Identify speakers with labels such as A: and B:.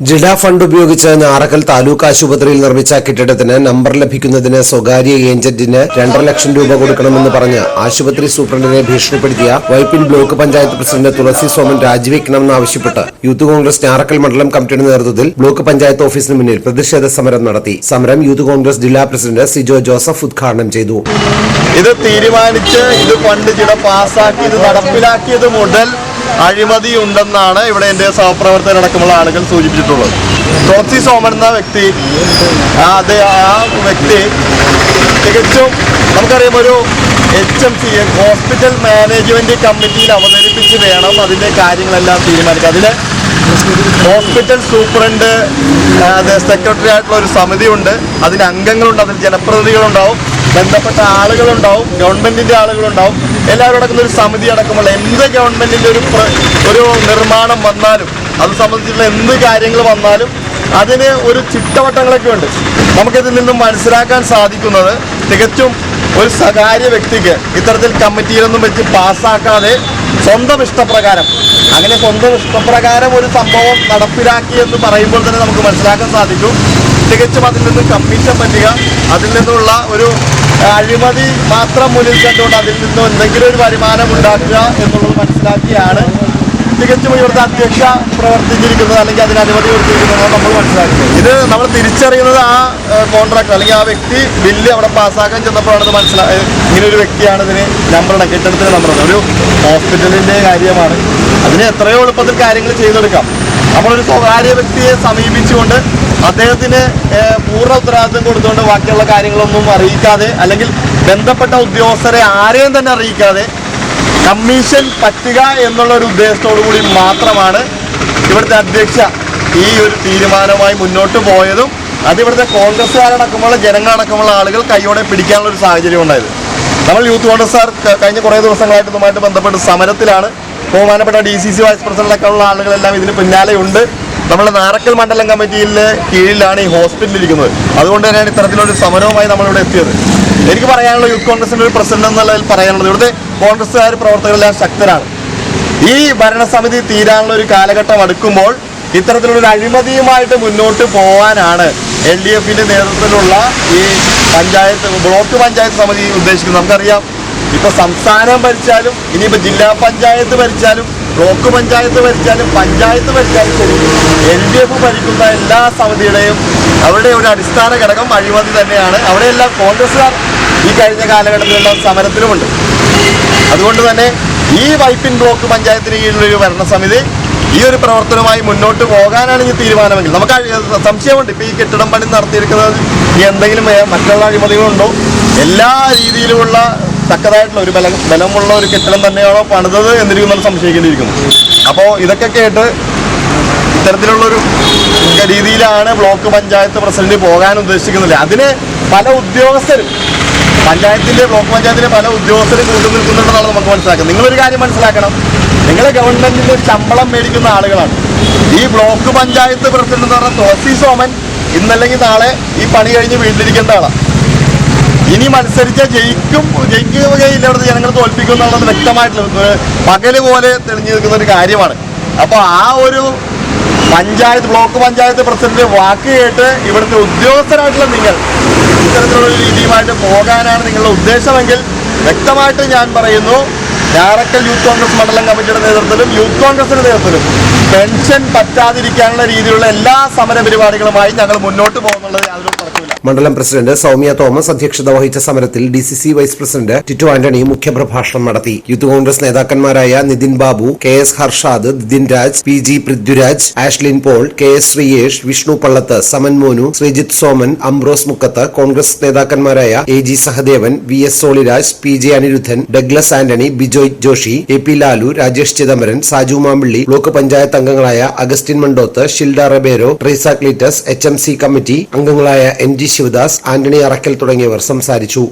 A: ജില്ലാ ഫണ്ട് ഉപയോഗിച്ച് ഞാറക്കൽ താലൂക്ക് ആശുപത്രിയിൽ നിർമ്മിച്ച കെട്ടിടത്തിന് നമ്പർ ലഭിക്കുന്നതിന് സ്വകാര്യ ഏജന്റിന് രണ്ടര ലക്ഷം രൂപ കൊടുക്കണമെന്ന് പറഞ്ഞ് ആശുപത്രി സൂപ്രണ്ടിനെ ഭീഷണിപ്പെടുത്തിയ വൈപ്പിൻ ബ്ലോക്ക് പഞ്ചായത്ത് പ്രസിഡന്റ് തുളസി സോമൻ രാജിവെക്കണമെന്നാവശ്യപ്പെട്ട് യൂത്ത് കോൺഗ്രസ് ഞാറക്കൽ മണ്ഡലം കമ്മിറ്റിയുടെ നേതൃത്വത്തിൽ ബ്ലോക്ക് പഞ്ചായത്ത് ഓഫീസിന് മുന്നിൽ പ്രതിഷേധ സമരം നടത്തി. സമരം യൂത്ത് കോൺഗ്രസ് ജില്ലാ പ്രസിഡന്റ് സിജോ ജോസഫ് ഉദ്ഘാടനം ചെയ്തു.
B: ഇത് തീരുമാനിച്ച് ഇത് ഫണ്ട് ചില പാസ്സാക്കി ഇത് നടപ്പിലാക്കിയത് മുതൽ അഴിമതി ഉണ്ടെന്നാണ് ഇവിടെ എന്റെ സഹപ്രവർത്തകരടക്കമുള്ള ആളുകൾ സൂചിപ്പിച്ചിട്ടുള്ളത്. തുളസി സോമൻ എന്ന വ്യക്തി അതെ ആ വ്യക്തി തികച്ചും നമുക്കറിയാം ഒരു H M C hospital management കമ്മിറ്റിയിൽ അവതരിപ്പിച്ച് വേണം അതിന്റെ കാര്യങ്ങളെല്ലാം തീരുമാനിക്കുക അതിൽ ഹോസ്പിറ്റൽ സൂപ്രണ്ട് അത് സെക്രട്ടറി ആയിട്ടുള്ള ഒരു സമിതിയുണ്ട്. അതിന് അംഗങ്ങളുണ്ട് അതിൽ ജനപ്രതിനിധികളുണ്ടാവും. ബന്ധപ്പെട്ട ആളുകളുണ്ടാവും ഗവൺമെന്റിന്റെ ആളുകളുണ്ടാവും. എല്ലാവരും അടക്കുന്ന ഒരു സമിതി അടക്കമുള്ള എന്ത് ഗവൺമെന്റിന്റെ ഒരു ഒരു നിർമ്മാണം വന്നാലും അത് സംബന്ധിച്ചുള്ള എന്ത് കാര്യങ്ങൾ വന്നാലും അതിന് ഒരു ചിട്ടവട്ടങ്ങളൊക്കെ ഉണ്ട്. നമുക്കിതിൽ നിന്നും മനസ്സിലാക്കാൻ സാധിക്കുന്നത് തികച്ചും ഒരു സ്വകാര്യ വ്യക്തിക്ക് ഇത്തരത്തിൽ കമ്മിറ്റിയിലൊന്നും വെച്ച് പാസ്സാക്കാതെ സ്വന്തം ഇഷ്ടപ്രകാരം അങ്ങനെ സ്വന്തം ഇഷ്ടപ്രകാരം ഒരു സംഭവം നടപ്പിലാക്കി എന്ന് പറയുമ്പോൾ തന്നെ നമുക്ക് മനസ്സിലാക്കാൻ സാധിക്കും. തികച്ചും അതിൽ നിന്ന് കമ്മീഷൻ പറ്റുക അതിൽ നിന്നുള്ള ഒരു അഴിമതി മാത്രം മുന്നിൽ കണ്ടുകൊണ്ട് അതിൽ നിന്നും എന്തെങ്കിലും ഒരു വരുമാനം ഉണ്ടാക്കുക എന്നുള്ളത് മനസ്സിലാക്കിയാണ് തികച്ചും ഇവിടുത്തെ അധ്യക്ഷ പ്രവർത്തിച്ചിരിക്കുന്നത് അല്ലെങ്കിൽ അതിന് അനുമതി കൊടുത്തിരിക്കുന്നത് നമ്മൾ മനസ്സിലാക്കുന്നത് ഇത് നമ്മൾ തിരിച്ചറിയുന്നത് ആ കോൺട്രാക്ടർ അല്ലെങ്കിൽ ആ വ്യക്തി ബില്ല് അവിടെ പാസ്സാക്കാൻ ചെന്നപ്പോഴാണ് മനസ്സിലായത് ഇങ്ങനെ ഒരു വ്യക്തിയാണ് ഇതിന് നമ്പറാണ് കെട്ടിടത്തിന് നമ്പറാണ് ഒരു ഹോസ്പിറ്റലിന്റെ കാര്യമാണ്. അതിന് എത്രയോ എളുപ്പത്തിൽ കാര്യങ്ങൾ ചെയ്തെടുക്കാം. നമ്മളൊരു സ്വകാര്യ വ്യക്തിയെ സമീപിച്ചുകൊണ്ട് അദ്ദേഹത്തിന് പൂർണ ഉത്തരവാദിത്വം കൊടുത്തുകൊണ്ട് ബാക്കിയുള്ള കാര്യങ്ങളൊന്നും അറിയിക്കാതെ അല്ലെങ്കിൽ ബന്ധപ്പെട്ട ഉദ്യോഗസ്ഥരെ ആരെയും തന്നെ അറിയിക്കാതെ കമ്മീഷൻ പറ്റുക എന്നുള്ള ഒരു ഉദ്ദേശത്തോടു കൂടി മാത്രമാണ് ഇവിടുത്തെ അധ്യക്ഷ ഈ ഒരു തീരുമാനമായി മുന്നോട്ട് പോയതും അത് ഇവിടുത്തെ കോൺഗ്രസ്സുകാരടക്കമുള്ള ജനങ്ങളടക്കമുള്ള ആളുകൾ കൈയോടെ പിടിക്കാനുള്ള ഒരു സാഹചര്യം ഉണ്ടായത്. നമ്മൾ യൂത്ത് കോൺഗ്രസ്സുകാർ സാർ കഴിഞ്ഞ കുറേ ദിവസങ്ങളായിട്ട് ഇതുമായിട്ട് ബന്ധപ്പെട്ട് സമരത്തിലാണ്. ബഹുമാനപ്പെട്ട ഡി സി സി വൈസ് പ്രസിഡന്റൊക്കെയുള്ള ആളുകളെല്ലാം ഇതിന് പിന്നാലെ ഉണ്ട് നമ്മുടെ നാരക്കൽ മണ്ഡലം കമ്മിറ്റിയിലെ കീഴിലാണ് ഈ ഹോസ്പിറ്റൽ ഇരിക്കുന്നത്. അതുകൊണ്ട് തന്നെയാണ് ഇത്തരത്തിലൊരു സമരവുമായി നമ്മളിവിടെ എത്തിയത്. എനിക്ക് പറയാനുള്ള യൂത്ത് കോൺഗ്രസിന്റെ ഒരു പ്രസിഡന്റ് എന്നുള്ളതിൽ പറയാനുള്ളത് ഇവിടുത്തെ കോൺഗ്രസ്സുകാർ പ്രവർത്തകരെല്ലാം ശക്തരാണ്. ഈ ഭരണസമിതി തീരാനുള്ള ഒരു കാലഘട്ടം അടുക്കുമ്പോൾ ഇത്തരത്തിലുള്ള അഴിമതിയുമായിട്ട് മുന്നോട്ട് പോകാനാണ് എൽ ഡി എഫിന്റെ നേതൃത്വത്തിലുള്ള ഈ പഞ്ചായത്ത് ബ്ലോക്ക് പഞ്ചായത്ത് സമിതി ഉദ്ദേശിക്കുന്നത്. നമുക്കറിയാം ഇപ്പൊ സംസ്ഥാനം ഭരിച്ചാലും ഇനിയിപ്പോ ജില്ലാ പഞ്ചായത്ത് ഭരിച്ചാലും ബ്ലോക്ക് പഞ്ചായത്ത് ഭരിച്ചാലും പഞ്ചായത്ത് ഭരിച്ചാലും ശരി എൽ ഡി എഫ് ഭരിക്കുന്ന എല്ലാ സമിതിയുടെയും അവരുടെ ഒരു അടിസ്ഥാന ഘടകം അഴിമതി തന്നെയാണ്. അവിടെയെല്ലാം കോൺഗ്രസ്സുകാർ ഈ കഴിഞ്ഞ കാലഘട്ടത്തിലുള്ള സമരത്തിലുമുണ്ട്. അതുകൊണ്ട് തന്നെ ഈ വൈപ്പിൻ ബ്ലോക്ക് പഞ്ചായത്തിന് കീഴിലുള്ള ഒരു ഭരണസമിതി ഈ ഒരു പ്രവർത്തനവുമായി മുന്നോട്ട് പോകാനാണ് ഇനി തീരുമാനമെങ്കിൽ. നമുക്ക് സംശയമുണ്ട്. ഇപ്പോൾ ഈ കെട്ടിടം പണി നടത്തിയിരിക്കുന്നത് എന്തെങ്കിലും മറ്റുള്ള അഴിമതികളുണ്ടോ? എല്ലാ രീതിയിലുമുള്ള തക്കതായിട്ടുള്ള ഒരു ബലം ബലമുള്ള ഒരു കെട്ടിടം തന്നെയാണോ പണിതത് എന്നിരിക്കും നമ്മൾ സംശയിക്കേണ്ടിയിരിക്കുന്നു. അപ്പോൾ ഇതൊക്കെ കേട്ട് ഇത്തരത്തിലുള്ളൊരു രീതിയിലാണ് ബ്ലോക്ക് പഞ്ചായത്ത് പ്രസിഡന്റ് പോകാൻ ഉദ്ദേശിക്കുന്നില്ല. അതിന് പല ഉദ്യോഗസ്ഥരും പഞ്ചായത്തിന്റെ ബ്ലോക്ക് പഞ്ചായത്തിലെ പല ഉദ്യോഗസ്ഥരും കൂട്ടു നിൽക്കുന്നുണ്ടെന്നാണ് നമുക്ക് മനസ്സിലാക്കുന്നത്. നിങ്ങളൊരു കാര്യം മനസ്സിലാക്കണം. നിങ്ങൾ ഗവൺമെന്റിന്റെ ശമ്പളം മേടിക്കുന്ന ആളുകളാണ്. ഈ ബ്ലോക്ക് പഞ്ചായത്ത് പ്രസിഡന്റ് എന്ന് പറഞ്ഞ തോസി സോമൻ ഇന്നല്ലെങ്കിൽ നാളെ ഈ പണി കഴിഞ്ഞ് വീട്ടിലിരിക്കേണ്ട ആളാണ് ഇനി മത്സരിച്ച ജയിക്കും ജയിക്കുകയില്ല അവിടുത്തെ ജനങ്ങൾ തോൽപ്പിക്കും എന്നുള്ളത് വ്യക്തമായിട്ടുള്ള പകൽ പോലെ തെളിഞ്ഞു നിൽക്കുന്ന ഒരു കാര്യമാണ്. അപ്പോൾ ആ ഒരു പഞ്ചായത്ത് ബ്ലോക്ക് പഞ്ചായത്ത് പ്രസിഡന്റ് വാക്ക് കേട്ട് ഇവിടുത്തെ ഉദ്യോഗസ്ഥരായിട്ടുള്ള നിങ്ങൾ ഇത്തരത്തിലുള്ള രീതിയുമായിട്ട് പോകാനാണ് നിങ്ങളുടെ ഉദ്ദേശമെങ്കിൽ വ്യക്തമായിട്ട് ഞാൻ പറയുന്നു ഞാറക്കൽ യൂത്ത് കോൺഗ്രസ് മണ്ഡലം കമ്മിറ്റിയുടെ നേതൃത്വത്തിലും യൂത്ത് കോൺഗ്രസിന്റെ നേതൃത്വത്തിലും പെൻഷൻ പറ്റാതിരിക്കാനുള്ള രീതിയിലുള്ള എല്ലാ സമര പരിപാടികളുമായി ഞങ്ങൾ മുന്നോട്ട് പോകുന്നുള്ളത് യാതൊരു
A: മണ്ഡലം പ്രസിഡന്റ് സൗമ്യ തോമസ് അധ്യക്ഷത വഹിച്ച സമരത്തിൽ D C C vice president Tittu Antony മുഖ്യപ്രഭാഷണം നടത്തി. Youth Congress നേതാക്കന്മാരായ Nithin Babu K S Harshad Nithin Raj P G Prithviraj Ashlin Paul K S Sreeyesh Vishnu Pallath Saman Monu Sreejith Soman Ambrose Mukkath Congress നേതാക്കന്മാരായ A G Sahadevan V S Soliraj P J Anirudhan Douglas Antony Bijoy Joshy A P Lalu Rajesh Chidambaran Saju Mampilly block panchayat അംഗങ്ങളായ Augustine Mandoth Shilda Ribeiro Treesa Cleetus H M C committee അംഗങ്ങളായ M G Sivadas Antony Arakkal തുടങ്ങിയവർ സംസാരിച്ചു.